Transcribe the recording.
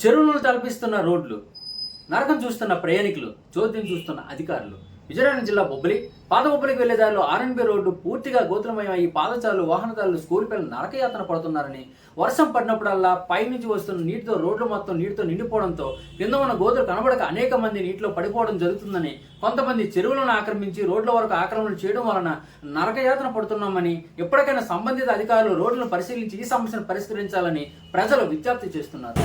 చెరువులను తలపిస్తున్న రోడ్లు నరకం చూస్తున్న ప్రయాణికులు చోద్యం చూస్తున్న అధికారులు. విజయనగరం జిల్లా బొబ్బలి పాత బొబ్బలికి వెళ్ళే దారిలో ఆర్ఎన్బి రోడ్డు పూర్తిగా గోతులమయం అయ్యి పాదచారులు వాహనదారులు స్కూల్ పిల్లలు నరకయాతన పడుతున్నారని వర్షం పడినప్పుడల్లా పైనుంచి వస్తున్న నీటితో రోడ్లు మొత్తం నీటితో నిండిపోవడంతో కింద ఉన్న గోతులు కనబడక అనేక మంది నీటిలో పడిపోవడం జరుగుతుందని కొంతమంది చెరువులను ఆక్రమించి రోడ్ల వరకు ఆక్రమణ చేయడం వలన నరకయాతన పడుతున్నామని ఎప్పటికైనా సంబంధిత అధికారులు రోడ్లను పరిశీలించి ఈ సమస్యను పరిష్కరించాలని ప్రజలు విజ్ఞప్తి చేస్తున్నారు.